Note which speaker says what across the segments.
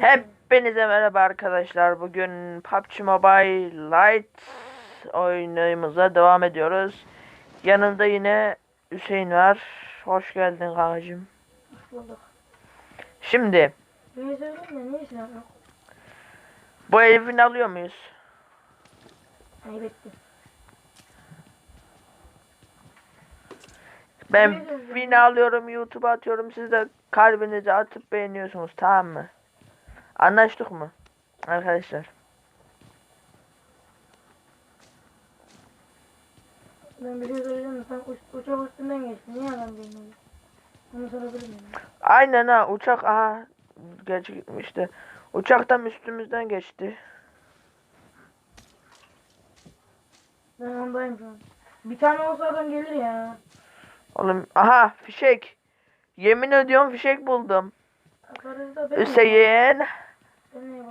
Speaker 1: Hepinize merhaba arkadaşlar. Bugün PUBG Mobile Lite oyunumuza devam ediyoruz. Yanımda yine Hüseyin var. Hoş geldin kankacığım. Şimdi bu evini alıyor muyuz?
Speaker 2: Kaybettim.
Speaker 1: Ben win alıyorum YouTube'a atıyorum. Siz de kalbinizi atıp beğeniyorsunuz tamam mı? Anlaştık mı? Arkadaşlar.
Speaker 2: Ben bir şey söyleyeceğim de sen uç, uçak üstünden geçtin. Niye adam bilmiyor? Onu sorabilir miyim?
Speaker 1: Aynen ha uçak aha geç gitmişti. Uçaktan üstümüzden geçti.
Speaker 2: Ben ondayım şu an. Bir tane olsa adam gelir ya.
Speaker 1: Oğlum aha fişek. Yemin ediyorum fişek buldum. Hüseyin.
Speaker 2: Ne?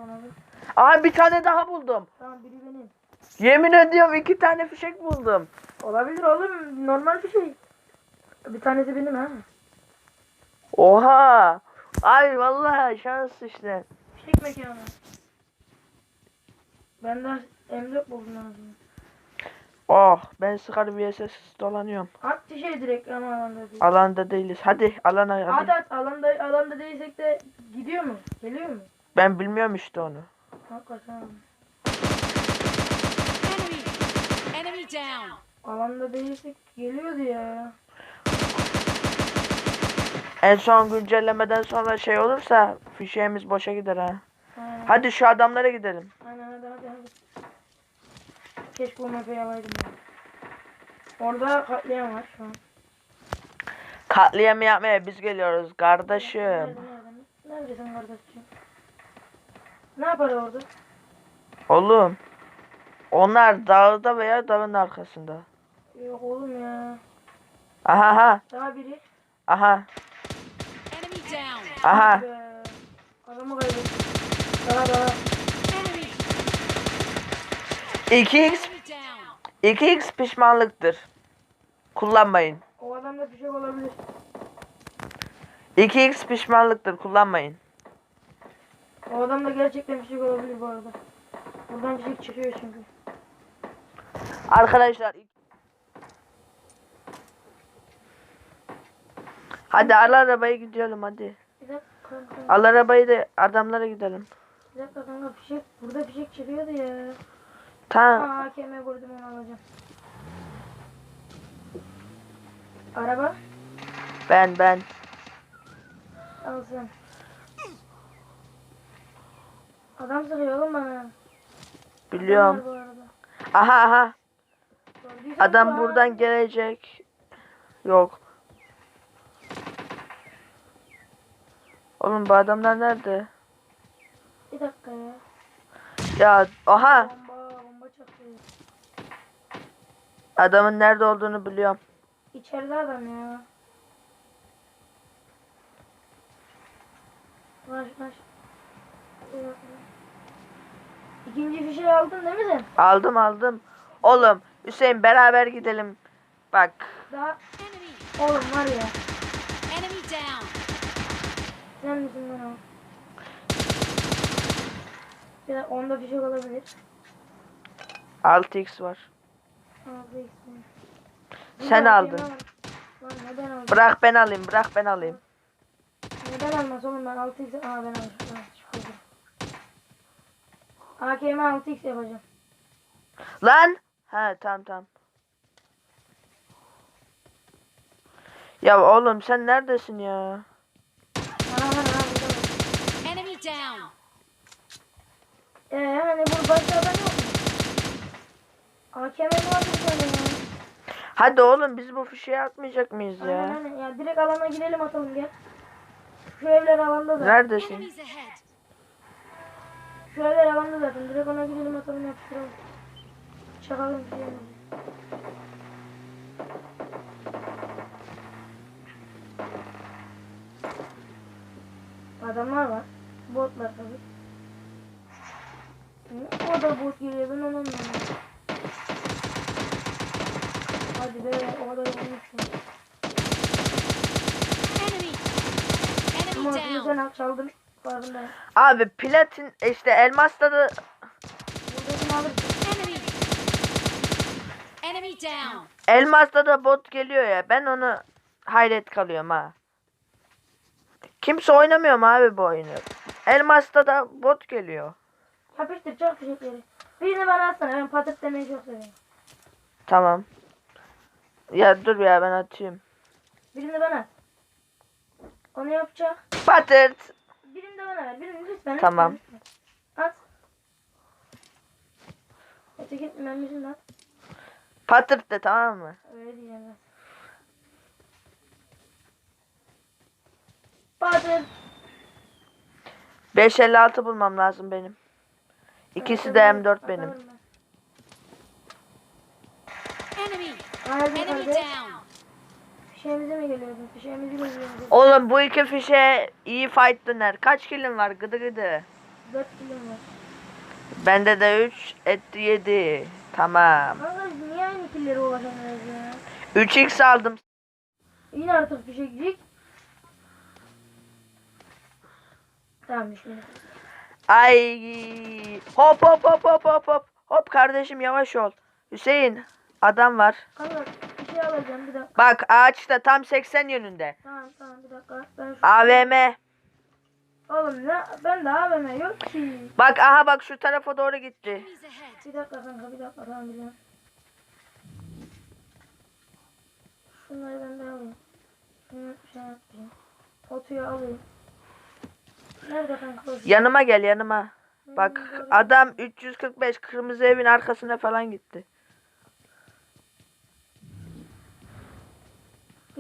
Speaker 1: Aha bir tane daha buldum.
Speaker 2: Tamam biri benim.
Speaker 1: Yemin ediyorum iki tane fişek buldum.
Speaker 2: Olabilir oğlum. Normal bir şey. Bir tanesi benim ha.
Speaker 1: Oha. Ay vallahi şans işte.
Speaker 2: Fişek mekanı. Ben de M4 buldum azından.
Speaker 1: Oh ben Scar VSS dolanıyorum.
Speaker 2: At şey direkt ama alanda değil.
Speaker 1: Alanda değiliz. Hadi alana hadi.
Speaker 2: At at alanda, alanda değilsek de gidiyor mu? Geliyor mu?
Speaker 1: Ben bilmiyorum işte onu.
Speaker 2: Hakikaten.
Speaker 3: Enemy! Enemy down!
Speaker 2: Alanda değilsek geliyordu ya.
Speaker 1: En son güncellemeden sonra şey olursa fişeğimiz boşa gider ha.
Speaker 2: Aynen.
Speaker 1: Hadi şu adamlara gidelim.
Speaker 2: Aynen hadi hadi hadi. Keşke o map'i alaydım ya. Orada katliam var şu an.
Speaker 1: Katliam yapmaya biz geliyoruz kardeşim.
Speaker 2: Nerede, nerede? Neredesin kardeşim? Ne yapar orada?
Speaker 1: Oğlum. Onlar dağda veya dağın arkasında.
Speaker 2: Yok oğlum ya.
Speaker 1: Aha aha.
Speaker 2: Daha biri.
Speaker 1: Aha.
Speaker 3: Enemy down!
Speaker 1: Aha.
Speaker 2: Adamı kaybettim. Daha daha.
Speaker 3: Enemy!
Speaker 1: 2x
Speaker 3: Enemy down!
Speaker 1: 2x pişmanlıktır. Kullanmayın.
Speaker 2: O adamda bir şey olabilir.
Speaker 1: 2x pişmanlıktır. Kullanmayın.
Speaker 2: O adamda gerçekten bir şey olabilir bu arada. Buradan bir şey çıkıyor çünkü.
Speaker 1: Arkadaşlar. Hadi al arabayı gidelim hadi.
Speaker 2: Bir dakika kanka.
Speaker 1: Al arabayı da adamlara gidelim.
Speaker 2: Bir dakika kanka fişek. Burada fişek çıkıyordu ya.
Speaker 1: Tamam.
Speaker 2: Aa AKM vurdum onu alacağım. Araba
Speaker 1: Ben ben.
Speaker 2: al sen. Adam sıkıyor oğlum bana.
Speaker 1: Biliyorum.
Speaker 2: Adam.
Speaker 1: Aha aha.
Speaker 2: Gördüysen
Speaker 1: Adam
Speaker 2: bu
Speaker 1: buradan gelecek. Yok. Oğlum bu adamlar nerede?
Speaker 2: Bir dakika ya.
Speaker 1: Ya aha
Speaker 2: Bomba bomba çakıyor.
Speaker 1: adamın nerede olduğunu biliyorum.
Speaker 2: İçeride adam ya. Var var. İkinci fişeği aldın değil mi sen?
Speaker 1: Aldım aldım. Oğlum Hüseyin beraber gidelim. Bak
Speaker 2: Daha oğlum var ya. Sen misin lan o? Bir dakika onda fişek olabilir.
Speaker 1: 6x var.
Speaker 2: Abi, ikisini.
Speaker 1: Sen aldın.
Speaker 2: Lan neden aldın?
Speaker 1: Bırak ben alayım bırak ben alayım.
Speaker 2: Neden almaz oğlum ben 6x Aa ben almışım. AKM 6x yapacağım.
Speaker 1: Lan. Ha tamam tamam. Ya oğlum sen neredesin ya?
Speaker 3: Enemy down!
Speaker 2: Eee hani bu başka adam yok mu? AKM var bir tane ya.
Speaker 1: Hadi oğlum biz bu fişeği atmayacak mıyız
Speaker 2: Aynen
Speaker 1: ya?
Speaker 2: aynen ya direkt alana girelim atalım gel. Şu evler alanda da.
Speaker 1: Neredesin?
Speaker 3: Enemies ahead!
Speaker 2: Şu evler alanda zaten. Direkt ona gidelim atalım yapıştıralım. Çakalım bir şey. Adamlar var. Botlar tabii. O da bot geliyor ben onu anlamadım. Hadi be o da olmuşsun.
Speaker 3: Enemy!
Speaker 2: Ama
Speaker 3: Enemy down!
Speaker 2: al çaldın.
Speaker 1: Abi platin işte elmasta da
Speaker 2: Buradakini alırsın.
Speaker 3: Enemy. Enemy down.
Speaker 1: elmasta da bot geliyor ya. Ben onu hayret kalıyorum ha. Kimse oynamıyor mu abi bu oyunu? Elmasta da bot geliyor.
Speaker 2: Yapıştır çok fişekleri. Birini bana atsana. Ben patırt demeyi çok seviyorum.
Speaker 1: Tamam. Ya dur ya ben atayım.
Speaker 2: Birini bana at. Onu yapacak.
Speaker 1: Patırt.
Speaker 2: Bana ver. Birini lütfen.
Speaker 1: Tamam.
Speaker 2: lütfen. At. Öteki mermisini at.
Speaker 1: Patırt de tamam mı?
Speaker 2: Öyle diyeceğim ben. Patırt.
Speaker 1: 556 bulmam lazım benim. İkisi de M4 benim.
Speaker 3: Enemy. Enemy down.
Speaker 2: Fişeğimize mi geliyordun? Fişeğimizi mi geliyordun?
Speaker 1: Oğlum bu iki fişe iyi fight döner. Kaç kilim var gıdı gıdı.
Speaker 2: 4 kilom var.
Speaker 1: Bende de 3 etti 7. Tamam.
Speaker 2: Biz niye aynı killere ulaşamıyoruz ya?
Speaker 1: 3x aldım.
Speaker 2: Yine artık fişekcik. Tamam şimdi.
Speaker 1: Ay. Hop hop hop hop hop hop. Hop kardeşim yavaş ol. Hüseyin adam var.
Speaker 2: Kanka şey alacağım bir dakika.
Speaker 1: Bak ağaçta tam 80 yönünde.
Speaker 2: Tamam tamam bir dakika. Ben şu...
Speaker 1: AVM.
Speaker 2: Oğlum ne? Ben de AVM yok ki.
Speaker 1: Bak aha bak şu tarafa doğru gitti.
Speaker 2: Bir dakika kanka bir dakika tamam biliyorum. Şunları ben de alayım. Şunu şey yapayım. Otuyu alayım. Nerede kanka?
Speaker 1: Yanıma gel yanıma. Bak adam 345 kırmızı evin arkasına falan gitti.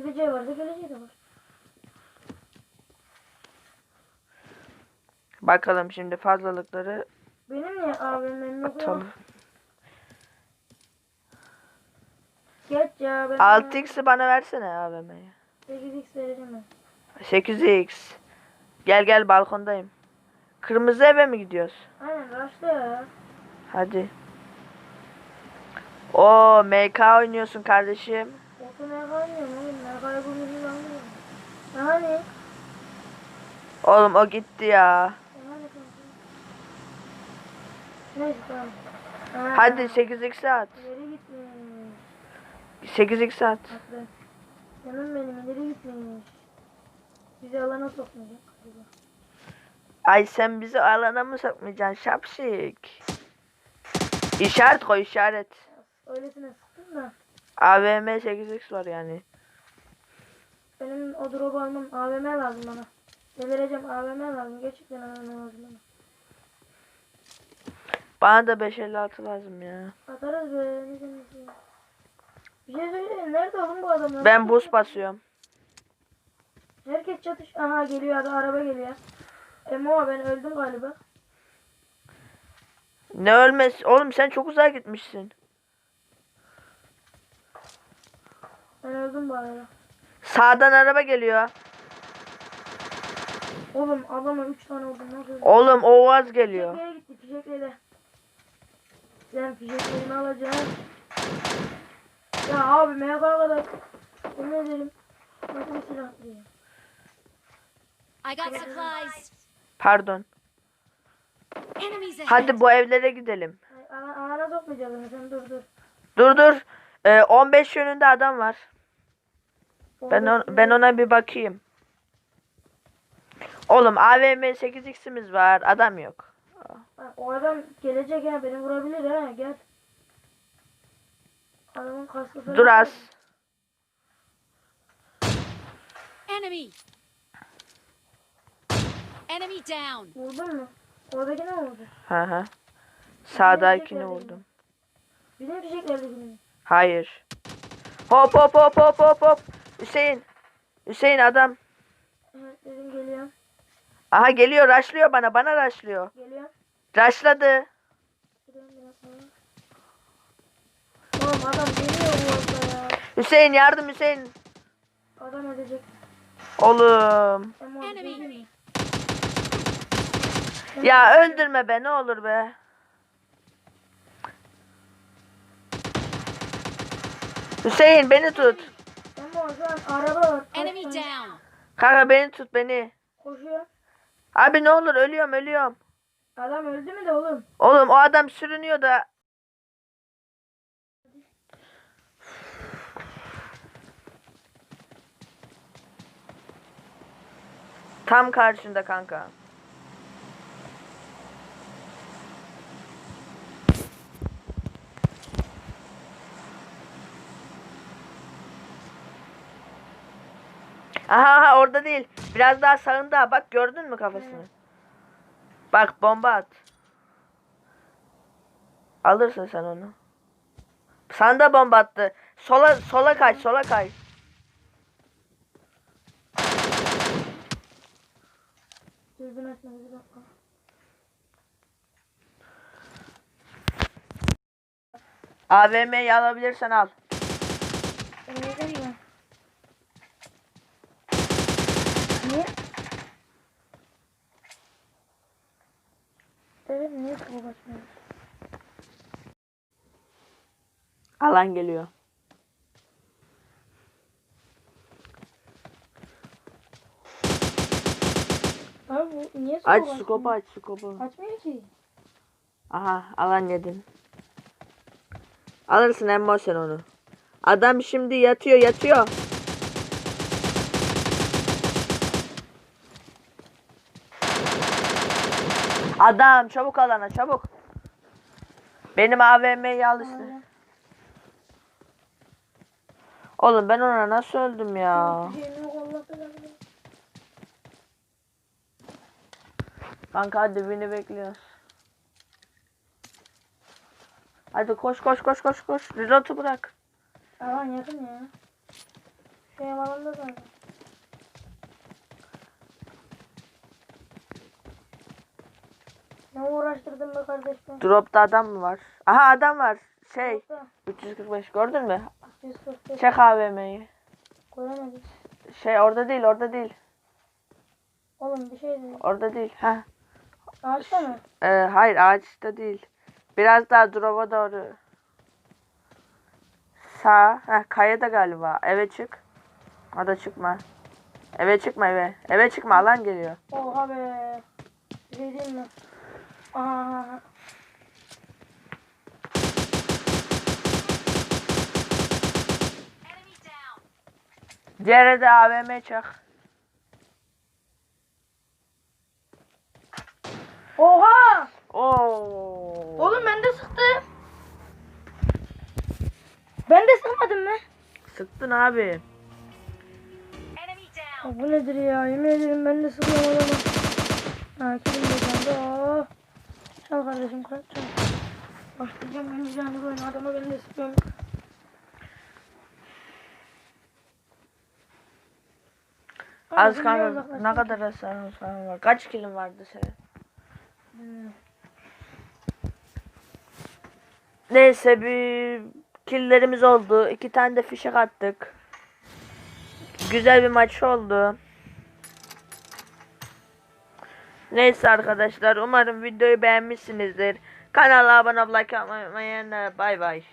Speaker 2: Gideceği varsa geleceği de var.
Speaker 1: Bakalım şimdi fazlalıkları
Speaker 2: Benim niye AVM'm yok ya?
Speaker 1: atalım.
Speaker 2: Geç ya ben
Speaker 1: 6x'i bana versene AVM'ye.
Speaker 2: 8x vereceğim ben.
Speaker 1: 8x. Gel gel balkondayım. Kırmızı eve mi gidiyoruz?
Speaker 2: Aynen başla ya.
Speaker 1: Hadi. O MK oynuyorsun kardeşim.
Speaker 2: Oku ne kaynıyorum ne kayboluyorsun lan bu. Hani?
Speaker 1: Oğlum o gitti ya.
Speaker 2: Kanka? Neyse tamam. Ha,
Speaker 1: Hadi 8x'i at.
Speaker 2: İleri gitmiş.
Speaker 1: 8x at.
Speaker 2: Haklı. Canım benim ileri gitmiş. Bizi alana sokmayacak.
Speaker 1: Ay sen bizi alana mı sokmayacaksın şapşik? İşaret koy işaret.
Speaker 2: Öylesine sıktım da.
Speaker 1: AVM 8x var yani.
Speaker 2: Benim o drop almam AVM lazım bana. Delireceğim AVM lazım. Gerçekten AVM lazım bana.
Speaker 1: Bana da 556 lazım ya.
Speaker 2: Atarız be. Ne demek ya. Bir şey söyleyeyim. Nerede oğlum bu adamlar?
Speaker 1: Ben boost basıyorum.
Speaker 2: Herkes çatış. Aha geliyor adam araba geliyor. Emo ben öldüm galiba.
Speaker 1: Ne ölmez? Oğlum sen çok uzağa gitmişsin.
Speaker 2: Ben öldüm bu arada.
Speaker 1: Sağdan araba geliyor.
Speaker 2: Oğlum adama 3 tane oldum. Nasıl?
Speaker 1: Oğlum o vaz geliyor.
Speaker 2: Fişeklere gitti fişeklere. Sen fişeklerini alacaksın. Ya abi MK kadar. Yemin ederim. Bir silah diye.
Speaker 3: I got supplies.
Speaker 1: Pardon.
Speaker 3: Enemies ahead.
Speaker 1: Hadi bu evlere gidelim.
Speaker 2: Ana, anana sokmayacağız onu sen dur dur.
Speaker 1: Dur dur. Ee, 15 yönünde adam var. Ben on, ben ona bir bakayım. Oğlum AVM 8x'imiz var. Adam yok.
Speaker 2: Bak, o adam gelecek ya beni vurabilir ha gel. Adamın kaskı.
Speaker 1: Dur az.
Speaker 3: Enemy. Enemy down.
Speaker 2: Vurdun mu? Oradaki ne oldu?
Speaker 1: Hı hı. Sağdakini vurdum.
Speaker 2: Bizim fişeklerdekini mi?
Speaker 1: Hayır. Hop hop hop hop hop hop. Hüseyin. Hüseyin adam.
Speaker 2: Evet dedim geliyorum.
Speaker 1: Aha geliyor raşlıyor bana. Bana raşlıyor.
Speaker 2: Geliyorum.
Speaker 1: Raşladı.
Speaker 2: Oğlum adam geliyor bu arada ya.
Speaker 1: Hüseyin yardım Hüseyin.
Speaker 2: Adam edecek.
Speaker 1: Oğlum. Ya öldürme be ne olur be. Hüseyin beni tut.
Speaker 2: Araba var.
Speaker 3: Enemy down.
Speaker 1: Kanka beni tut beni.
Speaker 2: Koşuyor.
Speaker 1: Abi ne olur ölüyorum ölüyorum.
Speaker 2: Adam öldü mü de oğlum?
Speaker 1: Oğlum o adam sürünüyor da. Tam karşında kanka. Aha, aha orada değil. Biraz daha sağında. Bak gördün mü kafasını? Bak bomba at. Alırsın sen onu. Sana da bomba attı. Sola sola kaç, sola kaç.
Speaker 2: Dürbün açma bir dakika.
Speaker 1: AVM'yi alabilirsen al.
Speaker 2: Öyle değil mi? Niye? Evet niye kapı açmıyor?
Speaker 1: Alan geliyor.
Speaker 2: Abi bu niye
Speaker 1: Aç
Speaker 2: açmıyor?
Speaker 1: skopu aç skopu.
Speaker 2: Açmıyor ki.
Speaker 1: Aha alan yedin. Alırsın emmo sen onu. Adam şimdi yatıyor yatıyor. Adam çabuk alana çabuk. Benim AVM'yi al işte. Oğlum ben ona nasıl öldüm ya? Kanka hadi beni bekliyoruz. Hadi koş koş koş koş koş. Reload'u bırak.
Speaker 2: Alan yakın ya. Şey alanda zaten. Ne uğraştırdın be kardeşim?
Speaker 1: Drop'ta adam mı var? Aha adam var. Şey
Speaker 2: Yoksa
Speaker 1: 345 gördün mü?
Speaker 2: 145
Speaker 1: Çek AVM'yi.
Speaker 2: koyamadık.
Speaker 1: Şey orada değil orada değil.
Speaker 2: Oğlum bir şey değil.
Speaker 1: Orada değil. Ha.
Speaker 2: Ağaçta mı?
Speaker 1: Ee, hayır ağaçta değil. Biraz daha drop'a doğru. Sağ. Ha kayada galiba. Eve çık. O da çıkma. Eve çıkma eve. Eve çıkma alan geliyor.
Speaker 2: Oha be. Bir şey mi? Aha.
Speaker 1: Diğeri de AVM çak.
Speaker 2: Oha!
Speaker 1: Oo.
Speaker 2: Oğlum ben de sıktım. Ben de sıkmadım mı?
Speaker 1: Sıktın abi.
Speaker 2: Ya bu nedir ya? Yemin ederim ben de sıkıyorum adamı. Ha kilim de canlı. Çal kardeşim çal. Başlayacağım ben bir canlı oyunu. Adama ben de sıkıyorum.
Speaker 1: Az kanka ne kadar hasarın falan var. Kaç kilin vardı senin?
Speaker 2: Hmm.
Speaker 1: Neyse bir killerimiz oldu. İki tane de fişek attık. Güzel bir maç oldu. Neyse arkadaşlar umarım videoyu beğenmişsinizdir. Kanala abone olmayı unutmayın. Bay bay.